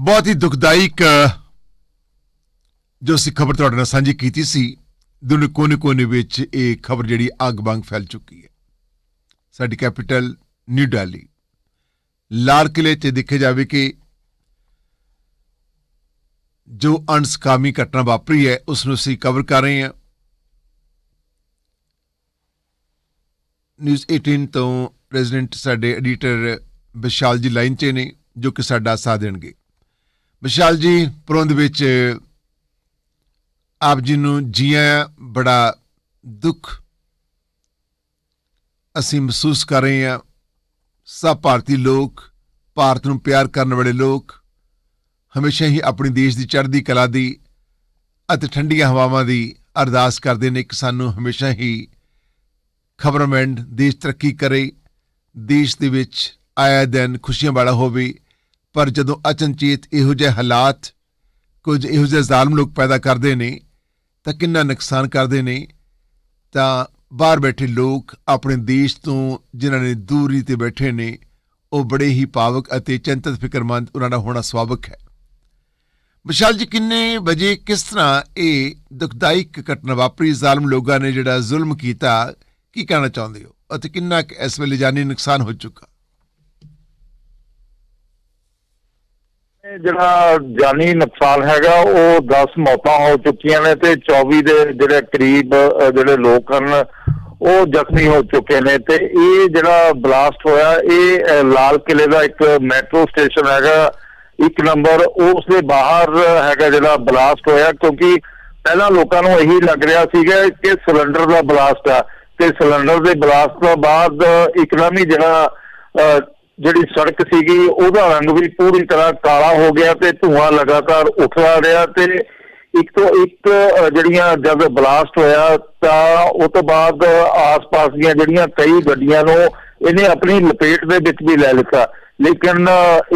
ਬਹੁਤ ਹੀ ਦੁਖਦਾਇਕ ਜੋ ਸੀ ਖਬਰ ਤੁਹਾਡੇ ਨਾਲ ਸਾਂਝੀ ਕੀਤੀ ਸੀ ਦੁਨੀਆ ਕੋਨੇ ਕੋਨੇ ਵਿੱਚ ਇਹ ਖਬਰ ਜਿਹੜੀ ਅੱਗ ਵਾਂਗ ਫੈਲ ਚੁੱਕੀ ਹੈ। ਸਾਡੀ ਕੈਪੀਟਲ, ਨਿਊ ਦਿੱਲੀ। ਲਾਲ ਕਿਲੇ 'ਚ ਦੇਖਿਆ ਜਾਵੇ ਕਿ ਜੋ ਅਣਸਕਾਮੀ ਘਟਨਾ ਵਾਪਰੀ ਹੈ, ਉਸ ਨੂੰ ਅਸੀਂ ਕਵਰ ਕਰ ਰਹੇ ਹਾਂ। ਨਿਊਜ਼ 18 ਤੋਂ ਪ੍ਰੈਜ਼ੀਡੈਂਟ ਸਾਡੇ ਐਡੀਟਰ ਵਿਸ਼ਾਲ ਜੀ ਲਾਈਨ 'ਚ ਨੇ, ਜੋ ਕਿ ਸਾਡਾ ਸਾਥ ਦੇਣਗੇ। ਵਿਸ਼ਾਲ ਜੀ, ਪ੍ਰਬੰਧ ਵਿੱਚ ਆਪ ਜੀ ਨੂੰ ਜੀਆਂ ਆਇਆਂ ਬੜਾ ਦੁੱਖ ਅਸੀਂ ਮਹਿਸੂਸ ਕਰ ਰਹੇ ਹਾਂ। ਸਭ ਭਾਰਤੀ ਲੋਕ, ਭਾਰਤ ਨੂੰ ਪਿਆਰ ਕਰਨ ਵਾਲੇ ਲੋਕ, ਹਮੇਸ਼ਾ ਹੀ ਆਪਣੇ ਦੇਸ਼ ਦੀ ਚੜ੍ਹਦੀ ਕਲਾ ਦੀ ਅਤੇ ਠੰਡੀਆਂ ਹਵਾਵਾਂ ਦੀ ਅਰਦਾਸ ਕਰਦੇ ਨੇ ਕਿ ਸਾਨੂੰ ਹਮੇਸ਼ਾ ਹੀ ਖਬਰਮੈਂਡ ਦੇਸ਼ ਤਰੱਕੀ ਕਰੇ, ਦੇਸ਼ ਦੇ ਵਿੱਚ ਆਇਆ ਦਿਨ ਖੁਸ਼ੀਆਂ ਵਾਲਾ ਹੋਵੇ। ਪਰ ਜਦੋਂ ਅਚਨਚੇਤ ਇਹੋ ਜਿਹੇ ਹਾਲਾਤ, ਕੁਝ ਇਹੋ ਜਿਹੇ ਜ਼ਾਲਮ ਲੋਕ ਪੈਦਾ ਕਰਦੇ ਨੇ, ਤਾਂ ਕਿੰਨਾ ਨੁਕਸਾਨ ਕਰਦੇ ਨੇ, ਤਾਂ ਬਾਹਰ ਬੈਠੇ ਲੋਕ ਆਪਣੇ ਦੇਸ਼ ਤੋਂ ਜਿਨ੍ਹਾਂ ਨੇ ਦੂਰੀ ਤੇ ਬੈਠੇ ਨੇ, ਉਹ ਬੜੇ ਹੀ ਭਾਵਕ ਅਤੇ ਚਿੰਤਤ ਫਿਕਰਮੰਦ ਉਹਨਾਂ ਦਾ ਹੋਣਾ ਸੁਭਾਵਿਕ ਹੈ। ਵਿਸ਼ਾਲ ਜੀ, ਕਿੰਨੇ ਵਜੇ ਕਿਸ ਤਰ੍ਹਾਂ ਇਹ ਦੁਖਦਾਇਕ ਘਟਨਾ ਵਾਪਰੀ? ਜ਼ਾਲਮ ਲੋਕਾਂ ਨੇ ਜਿਹੜਾ ਜ਼ੁਲਮ ਕੀਤਾ, ਕੀ ਕਹਿਣਾ ਚਾਹੁੰਦੇ ਹੋ? ਅਤੇ ਕਿੰਨਾ ਕੁ ਇਸ ਵੇਲੇ ਜਾਨੀ ਨੁਕਸਾਨ ਹੋ ਚੁੱਕਾ? ਜਿਹੜਾ ਜਾਨੀ ਨੁਕਸਾਨ ਹੈਗਾ ਉਹ 10 ਮੌਤਾਂ ਹੋ ਚੁੱਕੀਆਂ ਨੇ ਤੇ 24 ਦੇ ਜਿਹੜੇ ਕਰੀਬ ਜਿਹੜੇ ਲੋਕ ਹਨ ਉਹ ਜ਼ਖਮੀ ਹੋ ਚੁੱਕੇ ਨੇ ਤੇ ਇਹ ਜਿਹੜਾ ਬਲਾਸਟ ਹੋਇਆ ਇਹ ਲਾਲ ਕਿਲੇ ਦਾ ਇੱਕ ਮੈਟਰੋ ਸਟੇਸ਼ਨ ਹੈਗਾ। ਇੱਕ ਨੰਬਰ ਉਸ ਦੇ ਬਾਹਰ ਹੈਗਾ ਜਿਹੜਾ ਬਲਾਸਟ ਹੋਇਆ ਕਿਉਂਕਿ ਪਹਿਲਾਂ ਲੋਕਾਂ ਨੂੰ ਇਹੀ ਲੱਗ ਰਿਹਾ ਸੀਗਾ ਕਿ ਸਿਲੰਡਰ ਦਾ ਬਲਾਸਟ ਆ। ਤੇ ਸਿਲੰਡਰ ਦੇ ਬਲਾਸਟ ਤੋਂ ਬਾਅਦ ਇੱਕਦਮ ਹੀ ਜਿਹੜਾ ਅ, ਜਿਹੜੀ ਸੜਕ ਸੀਗੀ, ਉਹਦਾ ਰੰਗ ਵੀ ਪੂਰੀ ਤਰ੍ਹਾਂ ਕਾਲਾ ਹੋ ਗਿਆ ਤੇ ਧੂਆਂ ਲਗਾਤਾਰ ਉੱਠਦਾ ਰਿਹਾ ਤੇ ਇੱਕ ਤੋਂ ਇੱਕ ਜਿਹੜੀਆਂ ਜਦ ਬਲਾਸਟ ਹੋਇਆ ਤਾਂ ਉਸ ਤੋਂ ਬਾਅਦ ਆਸ-ਪਾਸ ਦੀਆਂ ਜਿਹੜੀਆਂ ਕਈ ਗੱਡੀਆਂ ਨੂੰ ਇਹਨੇ ਆਪਣੀ ਲਪੇਟ ਦੇ ਵਿੱਚ ਵੀ ਲੈ ਲਿੱਤਾ। ਲੇਕਿਨ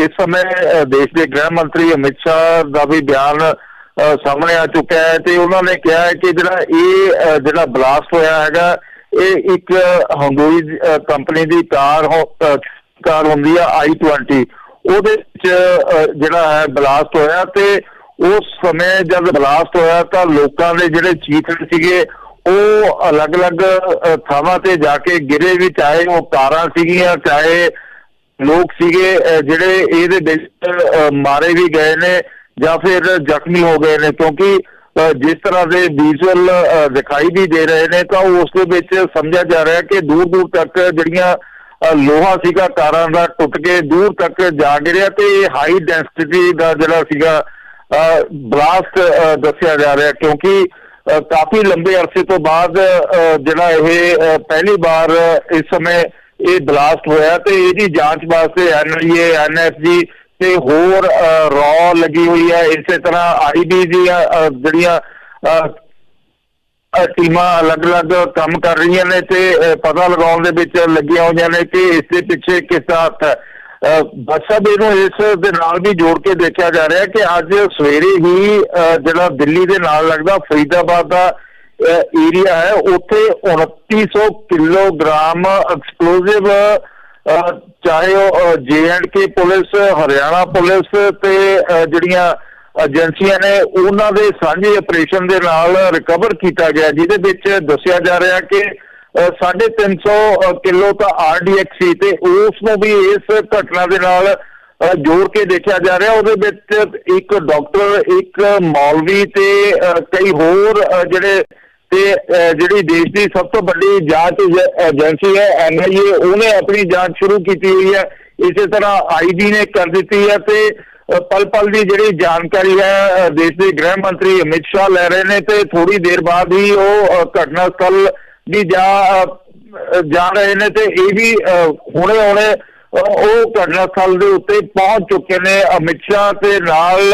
ਇਸ ਸਮੇਂ ਦੇਸ਼ ਦੇ ਗ੍ਰਹਿ ਮੰਤਰੀ ਅਮਿਤ ਸ਼ਾਹ ਦਾ ਵੀ ਬਿਆਨ ਸਾਹਮਣੇ ਆ ਚੁੱਕਾ ਹੈ ਤੇ ਉਹਨਾਂ ਨੇ ਕਿਹਾ ਹੈ ਕਿ ਜਿਹੜਾ ਇਹ ਜਿਹੜਾ ਬਲਾਸਟ ਹੋਇਆ ਹੈਗਾ, ਇਹ ਇੱਕ ਹੰਗੂਈ ਕੰਪਨੀ ਦੀ ਕਾਰ ਕਾਰ ਹੁੰਦੀ ਆ i20 ਉਹਦੇ ਵਿੱਚ ਜਿਹੜਾ ਹੈ ਬਲਾਸਟ ਹੋਇਆ ਤੇ ਉਸ ਸਮੇਂ ਜਦ ਬਲਾਸਟ ਹੋਇਆ ਤਾਂ ਲੋਕਾਂ ਦੇ ਜਿਹੜੇ ਚੀਥੜ ਸੀਗੇ ਉਹ ਅਲੱਗ-ਅਲੱਗ ਥਾਵਾਂ ਤੇ ਜਾ ਕੇ ਗਿਰੇ ਵੀ ਚਾਹੇ ਉਹ ਕਾਰਾਂ ਸੀਗੀਆਂ ਚਾਹੇ ਲੋਕ ਸੀਗੇ ਜਿਹੜੇ ਇਹਦੇ ਵਿੱਚ ਮਾਰੇ ਵੀ ਗਏ ਨੇ ਜਾਂ ਫਿਰ ਜ਼ਖਮੀ ਹੋ ਗਏ ਨੇ। ਕਿਉਂਕਿ ਅ, ਜਿਸ ਤਰ੍ਹਾਂ ਦੇ ਵਿਜ਼ੂਅਲ ਦਿਖਾਈ ਵੀ ਦੇ ਰਹੇ ਨੇ ਤਾਂ ਉਸ ਦੇ ਵਿੱਚ ਸਮਝਿਆ ਜਾ ਰਿਹਾ ਕਿ ਦੂਰ ਦੂਰ ਤੱਕ ਜਿਹੜੀਆਂ ਲੋਹਾ ਸੀਗਾ ਕਾਰਾਂ ਦਾ ਟੁੱਟ ਕੇ ਦੂਰ ਤੱਕ ਜਾ ਗਿਰਿਆ ਤੇ ਹਾਈ ਡੈਂਸਿਟੀ ਦਾ ਜਿਹੜਾ ਸੀਗਾ ਬਲਾਸਟ ਦੱਸਿਆ ਜਾ ਰਿਹਾ ਕਿਉਂਕਿ ਕਾਫੀ ਲੰਬੇ ਅਰਸੇ ਤੋਂ ਬਾਅਦ ਅ, ਜਿਹੜਾ ਇਹ ਪਹਿਲੀ ਵਾਰ ਇਸ ਸਮੇਂ ਇਹ ਬਲਾਸਟ ਹੋਇਆ ਤੇ ਇਹਦੀ ਜਾਂਚ ਵਾਸਤੇ ਐਨਆਈਏ ਐਨਐਸਜੀ ਤੇ ਹੋਰ ਰੌ ਲੱਗੀ ਹੋਈ ਹੈ। ਇਸੇ ਤਰ੍ਹਾਂ ਆਈਬੀ ਦੀਆਂ ਜਿਹੜੀਆਂ ਟੀਮਾਂ ਅਲੱਗ-ਅਲੱਗ ਕੰਮ ਕਰ ਰਹੀਆਂ ਨੇ ਤੇ ਪਤਾ ਲਗਾਉਣ ਦੇ ਵਿੱਚ ਲੱਗੀਆਂ ਹੋਈਆਂ ਨੇ ਕਿ ਇਸ ਦੇ ਪਿੱਛੇ ਕਿਸ ਦਾ ਹੱਥ ਹੈ। ਬੱਸਾ ਇਹਨੂੰ ਇਸ ਦੇ ਨਾਲ ਵੀ ਜੋੜ ਕੇ ਦੇਖਿਆ ਜਾ ਰਿਹਾ ਕਿ ਅੱਜ ਸਵੇਰੇ ਹੀ ਜਿਹੜਾ ਦਿੱਲੀ ਦੇ ਨਾਲ ਲੱਗਦਾ ਫਰੀਦਾਬਾਦ ਦਾ ਏਰੀਆ ਹੈ, ਉੱਥੇ 2900 ਕਿਲੋਗ੍ਰਾਮ ਐਕਸਪਲੋਸਿਵ ਚਾਹੇ ਉਹ ਕੇ ਪੁਲਿਸ, ਹਰਿਆਣਾ ਪੁਲਿਸ ਤੇ ਜਿਹੜੀਆਂ ਏਜੰਸੀਆਂ ਨੇ ਉਹਨਾਂ ਦੇ ਸਾਂਝੇ ਆਪਰੇਸ਼ਨ ਦੇ ਨਾਲ ਰਿਕਵਰ ਕੀਤਾ ਗਿਆ ਜਿਹਦੇ ਵਿੱਚ ਦੱਸਿਆ ਜਾ ਰਿਹਾ ਕਿ ਅ, 350 ਕਿਲੋ ਤਾਂ ਆਰਡੀਐਕਸ ਸੀ ਤੇ ਉਸ ਨੂੰ ਵੀ ਇਸ ਘਟਨਾ ਦੇ ਨਾਲ ਜੋੜ ਕੇ ਦੇਖਿਆ ਜਾ ਰਿਹਾ। ਉਹਦੇ ਵਿੱਚ ਇੱਕ ਡਾਕਟਰ ਇੱਕ ਮੌਲਵੀ ਤੇ ਕਈ ਹੋਰ ਜਿਹੜੇ ਤੇ ਜਿਹੜੀ ਦੇਸ਼ ਦੀ ਸਭ ਤੋਂ ਵੱਡੀ ਜਾਂਚ ਏਜੰਸੀ ਹੈ ਐਨਆਈਏ ਉਹਨੇ ਆਪਣੀ ਜਾਂਚ ਸ਼ੁਰੂ ਕੀਤੀ ਹੋਈ ਹੈ। ਇਸੇ ਤਰ੍ਹਾਂ ਆਈਬੀ ਨੇ ਕਰ ਦਿੱਤੀ ਹੈ ਤੇ ਪਲ ਪਲ ਦੀ ਜਿਹੜੀ ਜਾਣਕਾਰੀ ਹੈ ਦੇਸ਼ ਦੇ ਗ੍ਰਹਿ ਮੰਤਰੀ ਅਮਿਤ ਸ਼ਾਹ ਲੈ ਰਹੇ ਨੇ ਤੇ ਥੋੜੀ ਦੇਰ ਬਾਅਦ ਹੀ ਉਹ ਘਟਨਾ ਸਥਲ ਵੀ ਜਾ ਜਾ ਰਹੇ ਨੇ ਤੇ ਇਹ ਵੀ ਅ, ਹੁਣੇ ਹੁਣੇ ਉਹ ਘਟਨਾ ਸਥਲ ਦੇ ਉੱਤੇ ਪਹੁੰਚ ਚੁੱਕੇ ਨੇ ਅਮਿਤ ਸ਼ਾਹ ਤੇ ਨਾਲ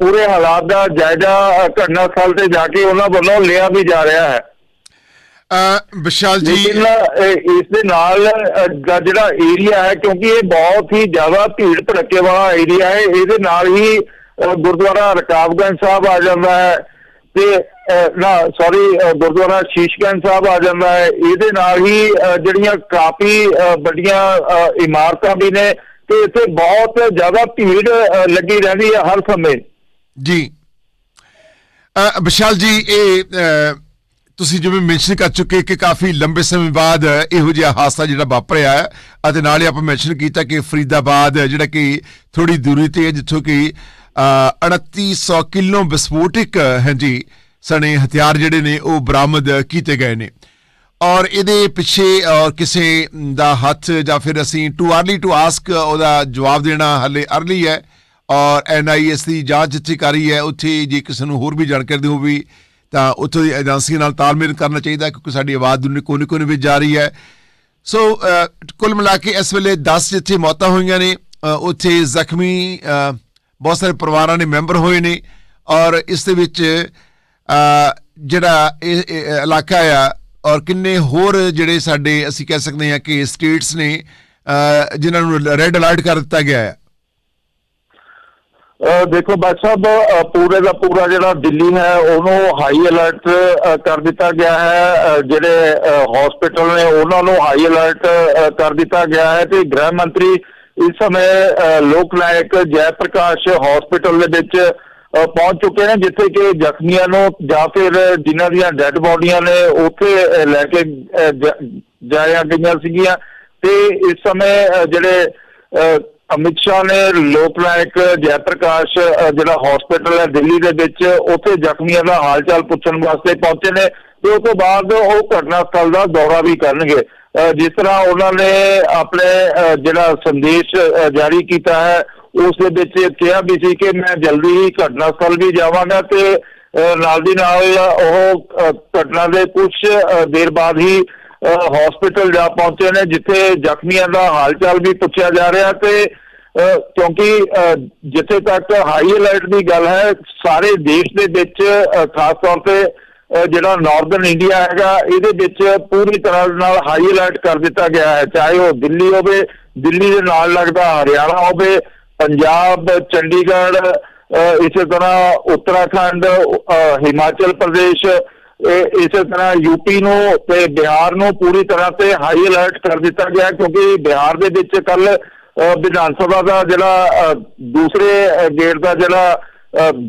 ਪੂਰੇ ਹਾਲਾਤ ਦਾ ਜਾਇਜ਼ਾ ਘਟਨਾ ਸਥਲ ਤੇ ਜਾ ਕੇ ਉਹਨਾਂ ਵੱਲੋਂ ਲਿਆ ਵੀ ਜਾ ਰਿਹਾ ਹੈ। ਵਿਸ਼ਾਲ ਜੀ ਲੇਕਿਨ ਇਸ ਦੇ ਨਾਲ ਦਾ ਜਿਹੜਾ ਏਰੀਆ ਹੈ ਕਿਉਂਕਿ ਇਹ ਬਹੁਤ ਹੀ ਜ਼ਿਆਦਾ ਭੀੜ ਭੜੱਕੇ ਵਾਲਾ ਏਰੀਆ ਹੈ ਇਹਦੇ ਨਾਲ ਹੀ ਗੁਰਦੁਆਰਾ ਰਕਾਬਗੰਜ ਸਾਹਿਬ ਆ ਜਾਂਦਾ ਹੈ ਤੇ ਨਾ ਸੌਰੀ ਗੁਰਦੁਆਰਾ ਸ਼ੀਸ਼ਗੰਜ ਸਾਹਿਬ ਆ ਜਾਂਦਾ ਹੈ। ਇਹਦੇ ਨਾਲ ਹੀ ਜਿਹੜੀਆਂ ਕਾਫੀ ਵੱਡੀਆਂ ਇਮਾਰਤਾਂ ਵੀ ਨੇ ਤੇ ਇੱਥੇ ਬਹੁਤ ਜ਼ਿਆਦਾ ਭੀੜ ਲੱਗੀ ਰਹਿੰਦੀ ਹੈ ਹਰ ਸਮੇਂ। ਜੀ। ਅ, ਵਿਸ਼ਾਲ ਜੀ ਇਹ ਤੁਸੀਂ ਜਿਵੇਂ ਮੈਂਸ਼ਨ ਕਰ ਚੁੱਕੇ ਕਿ ਕਾਫੀ ਲੰਬੇ ਸਮੇਂ ਬਾਅਦ ਇਹੋ ਜਿਹਾ ਹਾਦਸਾ ਜਿਹੜਾ ਵਾਪਰਿਆ ਹੈ ਅਤੇ ਹੀ ਆਪਾਂ ਮੈਂਸ਼ਨ ਕੀਤਾ ਕਿ ਫਰੀਦਾਬਾਦ ਜਿਹੜਾ ਕਿ ਥੋੜੀ ਦੂਰੀ ਤੇ ਹੈ ਜਿੱਥੋਂ ਕਿ ਅ, 3800 ਕਿਲੋ ਵਿਸਫੋਟਿਕ ਹੈ ਜੀ ਸਣੇ ਹਥਿਆਰ ਜਿਹੜੇ ਨੇ ਉਹ ਬਰਾਮਦ ਕੀਤੇ ਗਏ ਨੇ। ਔਰ ਇਹਦੇ ਪਿੱਛੇ ਔਰ ਕਿਸੇ ਦਾ ਹੱਥ ਜਾਂ ਫਿਰ ਅਸੀਂ ਟੂ ਅਰਲੀ ਟੂ ਆਸਕ ਉਹਦਾ ਜਵਾਬ ਦੇਣਾ ਹਲੇ ਅਰਲੀ ਹੈ। ਔਰ ਐਨਆਈਐਸ ਦੀ ਜਾਂਚ ਜਿੱਥੇ ਕਰ ਰਹੀ ਹੈ ਉੱਥੇ ਜੇ ਕਿਸੇ ਨੂੰ ਹੋਰ ਵੀ ਜਾਣਕਾਰੀ ਦੀ ਵੀ ਤਾਂ ਉੱਥੋਂ ਦੀ ਏਜੰਸੀ ਨਾਲ ਤਾਲਮੇਲ ਕਰਨਾ ਚਾਹੀਦਾ ਕਿਉਂਕਿ ਸਾਡੀ ਆਵਾਜ਼ ਦੁਨੀਆ ਕੋਨੇ ਕੋਨੇ ਵਿੱਚ ਜਾ ਰਹੀ ਹੈ। ਸੋ ਕੁੱਲ ਮਿਲਾ ਕੇ ਇਸ ਵੇਲੇ 10 ਜਿੱਥੇ ਮੌਤਾਂ ਹੋਈਆਂ ਨੇ ਉੱਥੇ ਜ਼ਖਮੀ ਬਹੁਤ ਸਾਰੇ ਪਰਿਵਾਰਾਂ ਦੇ ਮੈਂਬਰ ਹੋਏ ਨੇ ਔਰ ਇਸ ਦੇ ਵਿੱਚ ਜਿਹੜਾ ਇਹ ਇਲਾਕਾ ਆ ਔਰ ਕਿੰਨੇ ਹੋਰ ਜਿਹੜੇ ਸਾਡੇ ਅਸੀਂ ਕਹਿ ਸਕਦੇ ਹਾਂ ਕਿ ਸਟੇਟਸ ਨੇ ਜਿਨ੍ਹਾਂ ਨੂੰ ਰੈੱਡ ਅਲਰਟ ਕਰ ਦਿੱਤਾ ਗਿਆ ਹੈ। ਦੇਖੋ ਬਾਦ ਸਾਹਿਬ ਪੂਰੇ ਦਾ ਪੂਰਾ ਜਿਹੜਾ ਦਿੱਲੀ ਹੈ ਉਹਨੂੰ ਹਾਈ ਅਲਰਟ ਕਰ ਦਿੱਤਾ ਗਿਆ ਹੈ। ਜਿਹੜੇ ਹਸਪੀਟਲ ਨੇ ਉਹਨਾਂ ਨੂੰ ਹਾਈ ਅਲਰਟ ਕਰ ਦਿੱਤਾ ਗਿਆ ਹੈ ਤੇ ਗ੍ਰਹਿ ਮੰਤਰੀ ਇਸ ਸਮੇਂ ਲੋਕ ਨਾਇਕ ਜੈ ਪ੍ਰਕਾਸ਼ ਹਸਪੀਟਲ ਦੇ ਵਿੱਚ ਪਹੁੰਚ ਚੁੱਕੇ ਨੇ ਜਿੱਥੇ ਕਿ ਜ਼ਖਮੀਆਂ ਨੂੰ ਜਾਂ ਫਿਰ ਜਿਨ੍ਹਾਂ ਦੀਆਂ ਡੈੱਡ ਬੋਡੀਆਂ ਨੇ ਉੱਥੇ ਲੈ ਕੇ ਅ, ਜਾਇਆ ਗਈਆਂ ਸੀਗੀਆਂ। ਤੇ ਇਸ ਸਮੇਂ ਜਿਹੜੇ ਅਮਿਤ ਸ਼ਾਹ ਨੇ ਲੋਕ ਨਾਇਕ ਜੈ ਪ੍ਰਕਾਸ਼ ਜਿਹੜਾ ਹਸਪੀਟਲ ਹੈ ਦਿੱਲੀ ਦੇ ਵਿੱਚ, ਉੱਥੇ ਜ਼ਖਮੀਆਂ ਦਾ ਹਾਲ ਚਾਲ ਪੁੱਛਣ ਵਾਸਤੇ ਪਹੁੰਚੇ ਨੇ ਤੇ ਉਸ ਤੋਂ ਬਾਅਦ ਉਹ ਘਟਨਾ ਸਥਲ ਦਾ ਦੌਰਾ ਵੀ ਕਰਨਗੇ। ਜਿਸ ਤਰ੍ਹਾਂ ਉਹਨਾਂ ਨੇ ਆਪਣੇ ਜਿਹੜਾ ਸੰਦੇਸ਼ ਜਾਰੀ ਕੀਤਾ ਹੈ, ਉਸ ਦੇ ਵਿੱਚ ਕਿਹਾ ਵੀ ਸੀ ਕਿ ਮੈਂ ਜਲਦੀ ਹੀ ਘਟਨਾ ਸਥਲ ਵੀ ਜਾਵਾਂਗਾ ਤੇ ਨਾਲ ਦੀ ਨਾਲ ਉਹ ਘਟਨਾ ਦੇ ਕੁਝ ਦੇਰ ਬਾਅਦ ਹੀ ਹਸਪੀਟਲ ਜਾ ਪਹੁੰਚੇ ਨੇ, ਜਿੱਥੇ ਜ਼ਖਮੀਆਂ ਦਾ ਹਾਲ ਚਾਲ ਵੀ ਪੁੱਛਿਆ ਜਾ ਰਿਹਾ ਤੇ ਕਿਉਂਕਿ ਜਿੱਥੇ ਤੱਕ ਹਾਈ ਅਲਰਟ ਦੀ ਗੱਲ ਹੈ, ਸਾਰੇ ਦੇਸ਼ ਦੇ ਵਿੱਚ ਖਾਸ ਤੌਰ ਤੇ ਜਿਹੜਾ ਨਾਰਥਰਨ ਇੰਡੀਆ ਹੈਗਾ, ਇਹਦੇ ਵਿੱਚ ਪੂਰੀ ਤਰ੍ਹਾਂ ਨਾਲ ਹਾਈ ਅਲਰਟ ਕਰ ਦਿੱਤਾ ਗਿਆ ਹੈ, ਚਾਹੇ ਉਹ ਦਿੱਲੀ ਹੋਵੇ, ਦਿੱਲੀ ਦੇ ਨਾਲ ਲੱਗਦਾ ਹਰਿਆਣਾ ਹੋਵੇ, ਪੰਜਾਬ, ਚੰਡੀਗੜ੍ਹ ਇਸੇ ਤਰ੍ਹਾਂ ਉੱਤਰਾਖੰਡ ਹਿਮਾਚਲ ਪ੍ਰਦੇਸ਼ ਇਸੇ ਤਰ੍ਹਾਂ ਯੂਪੀ ਨੂੰ ਤੇ ਬਿਹਾਰ ਨੂੰ ਪੂਰੀ ਤਰ੍ਹਾਂ ਤੇ ਹਾਈ ਅਲਰਟ ਕਰ ਦਿੱਤਾ ਗਿਆ ਕਿਉਂਕਿ ਬਿਹਾਰ ਦੇ ਵਿੱਚ ਕੱਲ ਵਿਧਾਨ ਸਭਾ ਦਾ ਜਿਹੜਾ ਦੂਸਰੇ ਅ, ਗੇੜ ਦਾ ਜਿਹੜਾ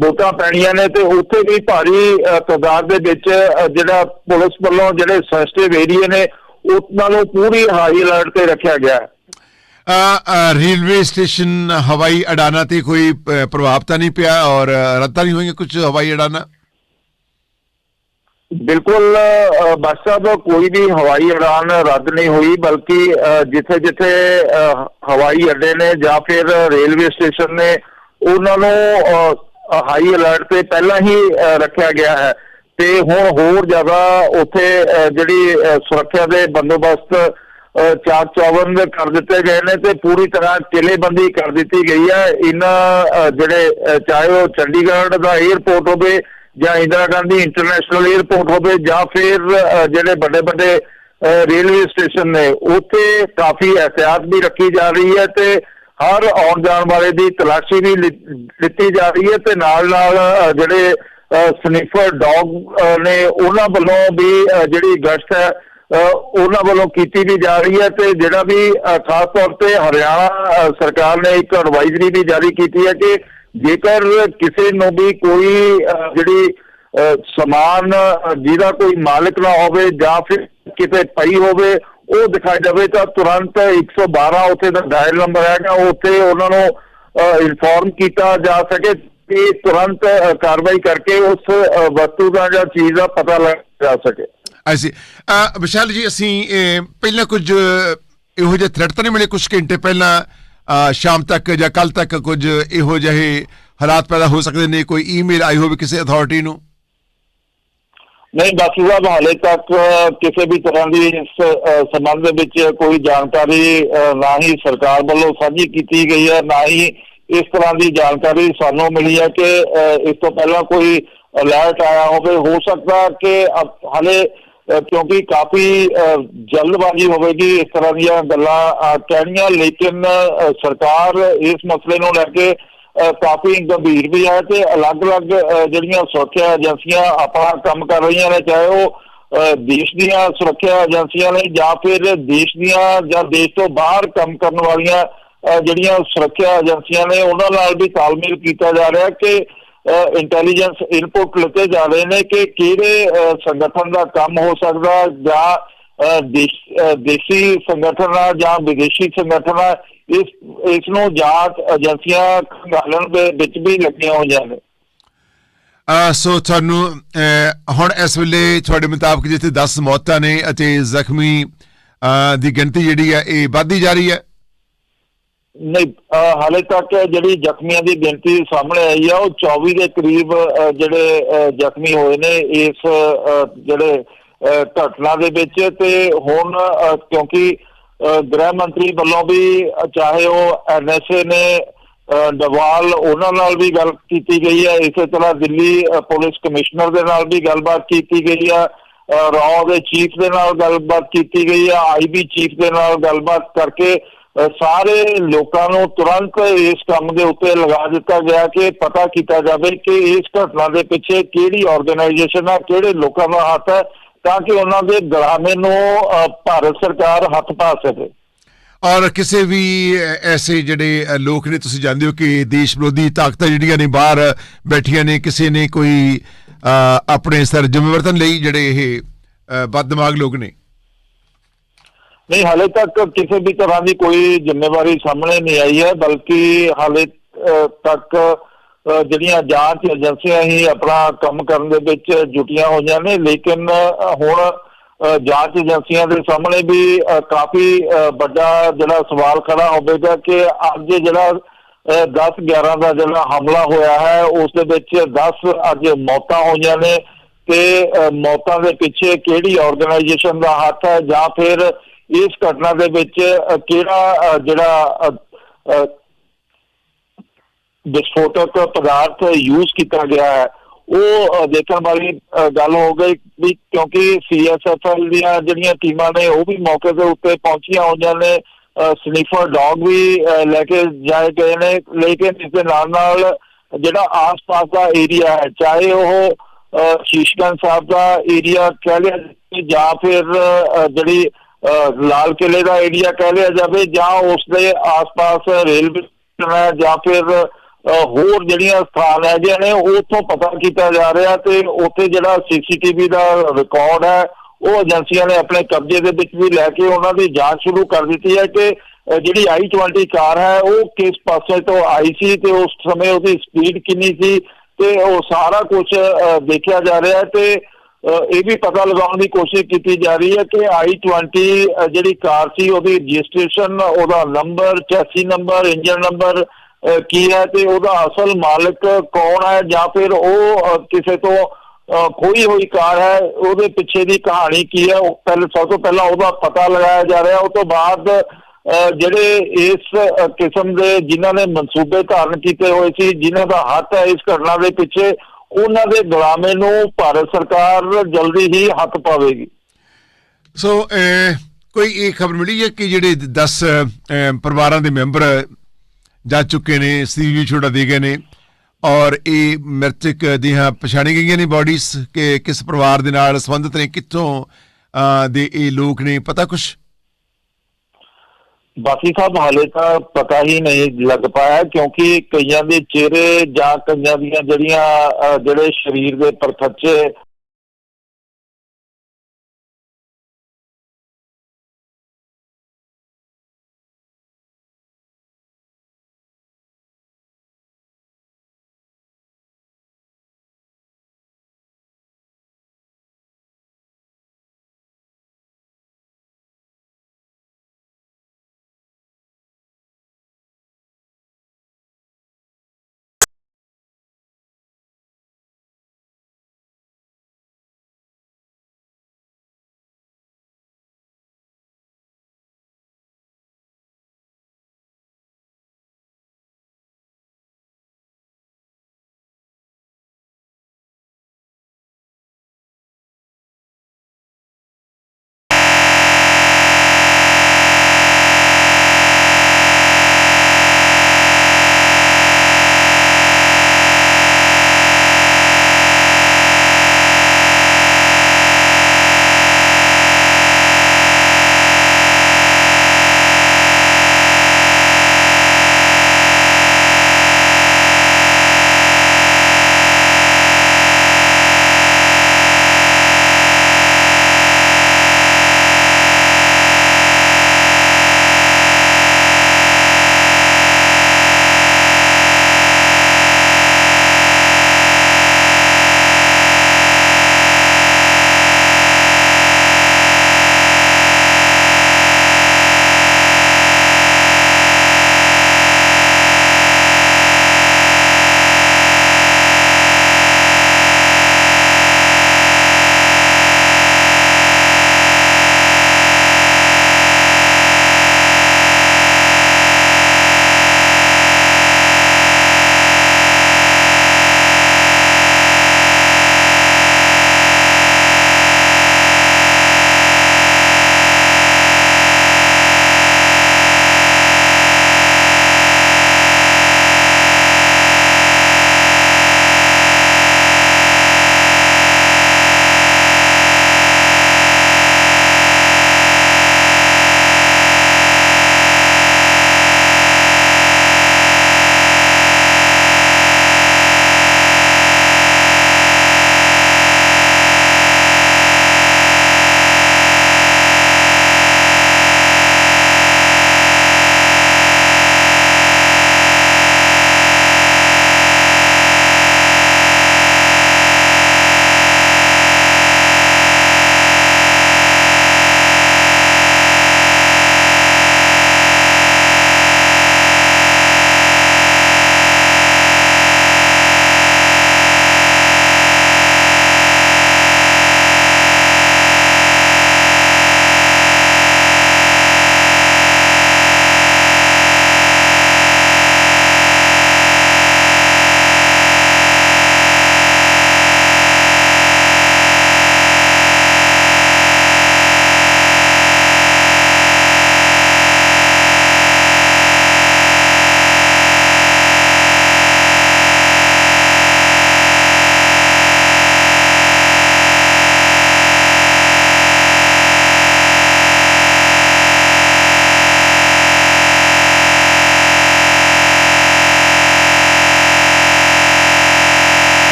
ਵੋਟਾਂ ਪੈਣੀਆਂ ਨੇ ਤੇ ਉੱਥੇ ਵੀ ਭਾਰੀ ਅ, ਤਾਦਾਦ ਦੇ ਵਿੱਚ ਜਿਹੜਾ ਪੁਲਿਸ ਵੱਲੋਂ ਜਿਹੜੇ ਸੈਂਸਿਟਿਵ ਏਰੀਏ ਨੇ ਉਹਨਾਂ ਨੂੰ ਪੂਰੀ ਹਾਈ ਅਲਰਟ ਤੇ ਰੱਖਿਆ ਗਿਆ ਹੈ। ਰੇਲਵੇ ਸਟੇਸ਼ਨ ਹਵਾਈ ਅਡਾਨਾ ਤੇ ਕੋਈ ਪ੍ਰਭਾਵ ਤਾਂ ਨਹੀਂ ਪਿਆ ਔਰ ਰੱਦਾਂ ਨਹੀਂ ਹੋਈਆਂ ਕੁਝ ਹਵਾਈ ਅਡਾਨਾ? ਬਿਲਕੁਲ ਅ, ਬਸ ਸਾਹਿਬ ਕੋਈ ਵੀ ਹਵਾਈ ਉਡਾਨ ਰੱਦ ਨਹੀਂ ਹੋਈ ਬਲਕਿ ਜਿੱਥੇ ਜਿੱਥੇ ਹਵਾਈ ਅੱਡੇ ਨੇ ਜਾਂ ਫਿਰ ਰੇਲਵੇ ਸਟੇਸ਼ਨ ਨੇ ਉਹਨਾਂ ਨੂੰ ਹਾਈ ਅਲਰਟ ਤੇ ਪਹਿਲਾਂ ਹੀ ਰੱਖਿਆ ਗਿਆ ਹੈ। ਤੇ ਹੁਣ ਹੋਰ ਜ਼ਿਆਦਾ ਉੱਥੇ ਜਿਹੜੀ ਸੁਰੱਖਿਆ ਦੇ ਬੰਦੋਬਸਤ ਚਾਰ ਚਾਕ ਚੌਵਨ ਕਰ ਦਿੱਤੇ ਗਏ ਨੇ ਤੇ ਪੂਰੀ ਤਰ੍ਹਾਂ ਕਿਲੇਬੰਦੀ ਕਰ ਦਿੱਤੀ ਗਈ ਹੈ। ਇਹਨਾਂ ਜਿਹੜੇ ਚਾਹੇ ਉਹ ਚੰਡੀਗੜ੍ਹ ਦਾ 에ਅਰਪੋਰਟ ਹੋਵੇ ਜਾਂ ਇੰਦਰਾ ਗਾਂਧੀ ਇੰਟਰਨੈਸ਼ਨਲ 에ਅਰਪੋਰਟ ਹੋਵੇ ਜਾਂ ਫਿਰ ਜਿਹੜੇ ਵੱਡੇ ਵੱਡੇ ਰੇਲਵੇ ਸਟੇਸ਼ਨ ਨੇ ਉੱਥੇ ਕਾਫੀ ਅਹਿਤਿਆਤ ਵੀ ਰੱਖੀ ਜਾ ਰਹੀ ਹੈ ਤੇ ਹਰ ਆਉਣ ਜਾਣ ਵਾਲੇ ਦੀ ਤਲਾਸ਼ੀ ਵੀ ਲਿ- ਲਿੱਤੀ ਜਾ ਰਹੀ ਹੈ ਤੇ ਨਾਲ ਨਾਲ ਅ, ਜਿਹੜੇ ਸਨੀਫਰ ਡੌਗ ਨੇ ਉਹਨਾਂ ਵੱਲੋਂ ਵੀ ਜਿਹੜੀ ਗਸ਼ਤ ਹੈ ਉਹਨਾਂ ਵੱਲੋਂ ਕੀਤੀ ਵੀ ਜਾ ਰਹੀ ਹੈ ਤੇ ਜਿਹੜਾ ਵੀ ਖਾਸ ਤੌਰ ਤੇ ਹਰਿਆਣਾ ਸਰਕਾਰ ਨੇ ਇੱਕ ਐਡਵਾਈਜ਼ਰੀ ਵੀ ਜਾਰੀ ਕੀਤੀ ਹੈ ਕਿ ਜੇਕਰ ਕਿਸੇ ਨੂੰ ਵੀ ਕੋਈ ਜਿਹੜੀ ਸਮਾਨ ਜਿਹਦਾ ਕੋਈ ਮਾਲਕ ਨਾ ਹੋਵੇ ਜਾਂ ਫਿਰ ਕਿਤੇ ਪਈ ਹੋਵੇ, ਉਹ ਦਿਖਾਈ ਜਾਵੇ ਤਾਂ ਤੁਰੰਤ 112 ਉੱਥੇ ਦਾ ਡਾਇਲ ਨੰਬਰ ਹੈਗਾ, ਉੱਥੇ ਉਹਨਾਂ ਨੂੰ ਇਨਫੋਰਮ ਕੀਤਾ ਜਾ ਸਕੇ ਕਿ ਤੁਰੰਤ ਕਾਰਵਾਈ ਕਰਕੇ ਉਸ ਵਸਤੂ ਦਾ ਜਾਂ ਚੀਜ਼ ਦਾ ਪਤਾ ਲੱਗ ਜਾ ਸਕੇ। ਅਸੀਂ ਵਿਸ਼ਾਲ ਜੀ, ਅਸੀਂ ਪਹਿਲਾਂ ਕੁਝ ਇਹੋ ਜਿਹੇ ਥ੍ਰੈਟ ਤਾਂ ਨਹੀਂ ਮਿਲੇ ਕੁਝ ਘੰਟੇ ਪਹਿਲਾਂ? ਸ਼ਾਮ ਤੱਕ ਜਾਂ ਕੱਲ ਤੱਕ ਕੁਝ ਇਹੋ ਜਿਹੇ ਹਾਲਾਤ ਪੈਦਾ ਹੋ ਸਕਦੇ ਨੇ, ਕੋਈ ਈਮੇਲ ਆਈ ਹੋਵੇ ਕਿਸੇ ਅਥਾਰਟੀ ਨੂੰ? ਨਹੀਂ, ਬਾਕੀ ਸਾਹਿਬ ਹਾਲੇ ਤੱਕ ਕਿਸੇ ਵੀ ਤਰ੍ਹਾਂ ਦੀ ਇਸ ਸੰਬੰਧ ਵਿੱਚ ਕੋਈ ਜਾਣਕਾਰੀ ਨਾ ਹੀ ਸਰਕਾਰ ਵੱਲੋਂ ਸਾਂਝੀ ਕੀਤੀ ਗਈ ਹੈ, ਨਾ ਹੀ ਇਸ ਤਰ੍ਹਾਂ ਦੀ ਜਾਣਕਾਰੀ ਸਾਨੂੰ ਮਿਲੀ ਹੈ ਕਿ ਇਸ ਤੋਂ ਪਹਿਲਾਂ ਕੋਈ ਅਲਰਟ ਆਇਆ ਹੋਵੇ, ਹੋ ਸਕਦਾ ਕਿ ਅ- ਕਿਉਂਕਿ ਕਾਫੀ ਅ, ਜਲਦਬਾਜ਼ੀ ਹੋਵੇਗੀ ਇਸ ਤਰ੍ਹਾਂ ਦੀਆਂ ਗੱਲਾਂ ਕਹਿਣੀਆਂ ਲੇਕਿਨ ਸਰਕਾਰ ਇਸ ਮਸਲੇ ਨੂੰ ਲੈ ਕੇ ਕਾਫੀ ਗੰਭੀਰ ਵੀ ਹੈ ਤੇ ਅਲੱਗ-ਅਲੱਗ ਜਿਹੜੀਆਂ ਸੁਰੱਖਿਆ ਏਜੰਸੀਆਂ ਆਪਣਾ ਕੰਮ ਕਰ ਰਹੀਆਂ ਨੇ ਚਾਹੇ ਉਹ ਦੇਸ਼ ਦੀਆਂ ਸੁਰੱਖਿਆ ਏਜੰਸੀਆਂ ਨੇ ਜਾਂ ਫਿਰ ਦੇਸ਼ ਦੀਆਂ ਜਾਂ ਦੇਸ਼ ਤੋਂ ਬਾਹਰ ਕੰਮ ਕਰਨ ਵਾਲੀਆਂ ਜਿਹੜੀਆਂ ਸੁਰੱਖਿਆ ਏਜੰਸੀਆਂ ਨੇ ਉਹਨਾਂ ਨਾਲ ਵੀ ਤਾਲਮੇਲ ਕੀਤਾ ਜਾ ਰਿਹਾ ਕਿ ਇੰਟੈਲੀਜੈਂਸ ਇਨਪੁਟ ਲਿੱਤੇ ਜਾ ਰਹੇ ਨੇ ਕਿ ਕਿਹੜੇ ਸੰਗਠਨ ਦਾ ਕੰਮ ਹੋ ਸਕਦਾ ਜਾਂ ਦੇਸੀ ਸੰਗਠਨ ਆ ਜਾਂ ਵਿਦੇਸ਼ੀ ਸੰਗਠਨ ਆ ਇਸ ਇਸ ਨੂੰ ਜਾਂਚ ਏਜੰਸੀਆਂ ਖੰਗਾਲਣ ਦੇ ਵਿੱਚ ਵੀ ਲੱਗੀਆਂ ਹੋਈਆਂ ਨੇ। ਅ, ਸੋ ਤੁਹਾਨੂੰ ਹੁਣ ਇਸ ਵੇਲੇ ਤੁਹਾਡੇ ਮੁਤਾਬਕ ਜਿੱਥੇ 10 ਮੌਤਾਂ ਨੇ ਅਤੇ ਜ਼ਖਮੀ ਦੀ ਗਿਣਤੀ ਜਿਹੜੀ ਹੈ ਇਹ ਵੱਧਦੀ ਜਾ ਰਹੀ ਹੈ। ਨਹੀਂ ਹਾਲੇ ਤੱਕ ਜਿਹੜੀ ਜ਼ਖਮੀਆਂ ਦੀ ਗਿਣਤੀ ਸਾਹਮਣੇ ਆਈ ਆ ਉਹ 24 ਦੇ ਕਰੀਬ ਜਿਹੜੇ ਜ਼ਖਮੀ ਹੋਏ ਨੇ ਇਸ ਜਿਹੜੇ ਘਟਨਾ ਦੇ ਵਿੱਚ ਤੇ ਹੁਣ ਕਿਉਂਕਿ ਗ੍ਰਹਿ ਮੰਤਰੀ ਵੱਲੋਂ ਵੀ ਚਾਹੇ ਉਹ ਐਨਐਸਏ ਨੇ ਅਹ, ਡਵਾਲ ਉਹਨਾਂ ਨਾਲ ਵੀ ਗੱਲ ਕੀਤੀ ਗਈ ਹੈ ਇਸੇ ਤਰ੍ਹਾਂ ਦਿੱਲੀ ਪੁਲਿਸ ਕਮਿਸ਼ਨਰ ਦੇ ਨਾਲ ਵੀ ਗੱਲਬਾਤ ਕੀਤੀ ਗਈ ਆ ਰੌ ਦੇ ਚੀਫ ਦੇ ਨਾਲ ਗੱਲਬਾਤ ਕੀਤੀ ਗਈ ਆ ਆਈਬੀ ਚੀਫ ਦੇ ਨਾਲ ਗੱਲਬਾਤ ਕਰਕੇ ਸਾਰੇ ਲੋਕਾਂ ਨੂੰ ਤੁਰੰਤ ਇਸ ਕੰਮ ਦੇ ਉੱਤੇ ਲਗਾ ਦਿੱਤਾ ਗਿਆ ਕਿ ਪਤਾ ਕੀਤਾ ਜਾਵੇ ਕਿ ਇਸ ਘਟਨਾ ਦੇ ਪਿੱਛੇ ਕਿਹੜੀ ਆਰਗੇਨਾਈਜੇਸ਼ਨ ਹੈ ਕਿਹੜੇ ਲੋਕਾਂ ਦਾ ਹੱਥ ਹੈ ਤਾਂ ਕਿ ਉਹਨਾਂ ਦੇ ਗਲਾਮੇ ਨੂੰ ਭਾਰਤ ਸਰਕਾਰ ਹੱਥ ਪਾ ਸਕੇ। ਔਰ ਕਿਸੇ ਵੀ ਐਸੇ ਜਿਹੜੇ ਲੋਕ ਨੇ ਤੁਸੀਂ ਜਾਣਦੇ ਹੋ ਕਿ ਦੇਸ਼ ਵਿਰੋਧੀ ਤਾਕਤਾਂ ਜਿਹੜੀਆਂ ਨੇ ਬਾਹਰ ਬੈਠੀਆਂ ਨੇ ਕਿਸੇ ਨੇ ਕੋਈ ਅ, ਆਪਣੇ ਸਰ ਜ਼ਿੰਮੇਵਾਰਤਨ ਲਈ ਜਿਹੜੇ ਇਹ ਅ, ਬਦਦਿਮਾਗ ਲੋਕ ਨੇ? ਨਹੀਂ, ਹਾਲੇ ਤੱਕ ਕਿਸੇ ਵੀ ਤਰ੍ਹਾਂ ਦੀ ਕੋਈ ਜ਼ਿੰਮੇਵਾਰੀ ਸਾਹਮਣੇ ਨਹੀਂ ਆਈ ਹੈ, ਬਲਕਿ ਹਾਲੇ ਤੱਕ ਜਿਹੜੀਆਂ ਜਾਂਚ ਏਜੰਸੀਆਂ ਹੀ ਆਪਣਾ ਕੰਮ ਕਰਨ ਦੇ ਵਿੱਚ ਜੁਟੀਆਂ ਹੋਈਆਂ ਨੇ, ਲੇਕਿਨ ਹੁਣ ਜਾਂਚ ਏਜੰਸੀਆਂ ਦੇ ਸਾਹਮਣੇ ਵੀ ਕਾਫੀ ਵੱਡਾ ਜਿਹੜਾ ਸਵਾਲ ਖੜਾ ਹੋਵੇਗਾ ਕਿ ਅੱਜ ਜਿਹੜਾ 10 11 ਦਾ ਜਿਹੜਾ ਹਮਲਾ ਹੋਇਆ ਹੈ, ਉਸ ਦੇ ਵਿੱਚ 10 ਅੱਜ ਮੌਤਾਂ ਹੋਈਆਂ ਨੇ ਤੇ ਮੌਤਾਂ ਦੇ ਪਿੱਛੇ ਕਿਹੜੀ ਆਰਗੇਨਾਈਜੇਸ਼ਨ ਦਾ ਹੱਥ ਹੈ ਜਾਂ ਫਿਰ ਇਸ ਘਟਨਾ ਦੇ ਵਿੱਚ ਕਿਹੜਾ ਜਿਹੜਾ ਵਿਸਫੋਟਕ ਪਦਾਰਥ ਯੂਜ਼ ਕੀਤਾ ਗਿਆ ਹੈ ਉਹ ਦੇਖਣ ਵਾਲੀ ਗੱਲ ਹੋ ਗਈ ਵੀ ਕਿਉਂਕਿ ਸੀਐਸਐਫਐਲ ਦੀਆਂ ਜਿਹੜੀਆਂ ਟੀਮਾਂ ਨੇ ਉਹ ਵੀ ਮੌਕੇ ਦੇ ਉੱਤੇ ਪਹੁੰਚੀਆਂ ਹੋਈਆਂ ਨੇ ਸਨੀਫਰ ਡੌਗ ਵੀ ਅਹ, ਲੈ ਕੇ ਜਾਏ ਗਏ ਨੇ ਲੇਕਿਨ ਇਸ ਦੇ ਨਾਲ ਨਾਲ ਜਿਹੜਾ ਆਸ-ਪਾਸ ਦਾ ਏਰੀਆ ਹੈ ਚਾਹੇ ਉਹ ਅਹ, ਸ਼ੀਸ਼ਗੰਜ ਸਾਹਿਬ ਦਾ ਏਰੀਆ ਕਹਿ ਲਿਆ ਜਾਂ ਫਿਰ ਜਿਹੜੀ ਲਾਲ ਕਿਲੇ ਦਾ ਏਰੀਆ ਕਹਿ ਲਿਆ ਜਾਵੇ ਜਾਂ ਉਸ ਦੇ ਆਸ-ਪਾਸ ਰੇਲਵੇ ਜਾਂ ਫਿਰ ਹੋਰ ਜਿਹੜੀਆਂ ਸਥਾਨ ਹੈਗੇ ਨੇ ਉੱਥੋਂ ਪਤਾ ਕੀਤਾ ਜਾ ਰਿਹਾ ਤੇ ਉੱਥੇ ਜਿਹੜਾ ਸੀਸੀਟੀਵੀ ਦਾ ਰਿਕਾਰਡ ਹੈ ਉਹ ਏਜੰਸੀਆਂ ਨੇ ਆਪਣੇ ਕਬਜ਼ੇ ਦੇ ਵਿੱਚ ਵੀ ਲੈ ਕੇ ਉਹਨਾਂ ਦੀ ਜਾਂਚ ਸ਼ੁਰੂ ਕਰ ਦਿੱਤੀ ਹੈ ਕਿ ਅਹ, ਜਿਹੜੀ i20 ਕਾਰ ਹੈ ਉਹ ਕਿਸ ਪਾਸੇ ਤੋਂ ਆਈ ਸੀ ਤੇ ਉਸ ਸਮੇਂ ਉਹਦੀ ਸਪੀਡ ਕਿੰਨੀ ਸੀ ਤੇ ਉਹ ਸਾਰਾ ਕੁਝ ਦੇਖਿਆ ਜਾ ਰਿਹਾ ਹੈ ਤੇ ਇਹ ਵੀ ਪਤਾ ਲਗਾਉਣ ਦੀ ਕੋਸ਼ਿਸ਼ ਕੀਤੀ ਜਾ ਰਹੀ ਹੈ ਕਿ i20 ਜਿਹੜੀ ਕਾਰ ਸੀ ਉਹਦੀ ਰਜਿਸਟ੍ਰੇਸ਼ਨ, ਉਹਦਾ number, chassis number engine number ਕੀ ਹੈ ਤੇ ਉਹਦਾ ਅਸਲ ਮਾਲਕ ਕੌਣ ਹੈ ਜਾਂ ਫਿਰ ਉਹ ਕਿਸੇ ਤੋਂ ਖੋਈ ਹੋਈ ਕਾਰ ਹੈ, ਉਹਦੇ ਪਿੱਛੇ ਦੀ ਕਹਾਣੀ ਕੀ ਹੈ, ਉਹ ਪਹਿਲੇ ਸਭ ਤੋਂ ਪਹਿਲਾਂ ਉਹਦਾ ਪਤਾ ਲਗਾਇਆ ਜਾ ਰਿਹਾ, ਉਹ ਤੋਂ ਬਾਅਦ ਜਿਹੜੇ ਇਸ ਕਿਸਮ ਦੇ ਜਿਨ੍ਹਾਂ ਨੇ ਮਨਸੂਬੇ ਧਾਰਨ ਕੀਤੇ ਹੋਏ ਸੀ, ਜਿਨ੍ਹਾਂ ਦਾ ਹੱਥ ਹੈ ਇਸ ਘਟਨਾ ਦੇ ਪਿੱਛੇ ਉਹਨਾਂ ਦੇ ਗੁਲਾਮੇ ਨੂੰ ਭਾਰਤ ਸਰਕਾਰ ਜਲਦੀ ਹੀ ਹੱਥ ਪਾਵੇਗੀ। ਸੋ ਕੋਈ ਇਹ ਖਬਰ ਮਿਲੀ ਹੈ ਕਿ ਜਿਹੜੇ 10 ਪਰਿਵਾਰਾਂ ਦੇ ਮੈਂਬਰ ਜਾ ਚੁੱਕੇ ਨੇ ਸੀਵੀ ਵੀ ਛੋੜਾ ਦੇ ਗਏ ਨੇ ਔਰ ਇਹ ਮ੍ਰਿਤਕ ਦੀਆਂ ਪਛਾਣੀ ਗਈਆਂ ਨੇ ਬਾਡੀਜ਼ ਕਿ ਕਿਸ ਪਰਿਵਾਰ ਦੇ ਨਾਲ ਸੰਬੰਧਿਤ ਨੇ, ਕਿੱਥੋਂ ਦੇ ਇਹ ਲੋਕ ਨੇ, ਪਤਾ ਕੁਛ? ਬਾਕੀ ਸਾਹਿਬ ਹਾਲੇ ਤਾਂ ਪਤਾ ਹੀ ਨਹੀਂ ਲੱਗ ਪਾਇਆ, ਕਿਉਂਕਿ ਕਈਆਂ ਦੇ ਚਿਹਰੇ ਜਾਂ ਕਈਆਂ ਦੀਆਂ ਜਿਹੜੀਆਂ ਜਿਹੜੇ ਸਰੀਰ ਦੇ ਪਰਖੱਚੇ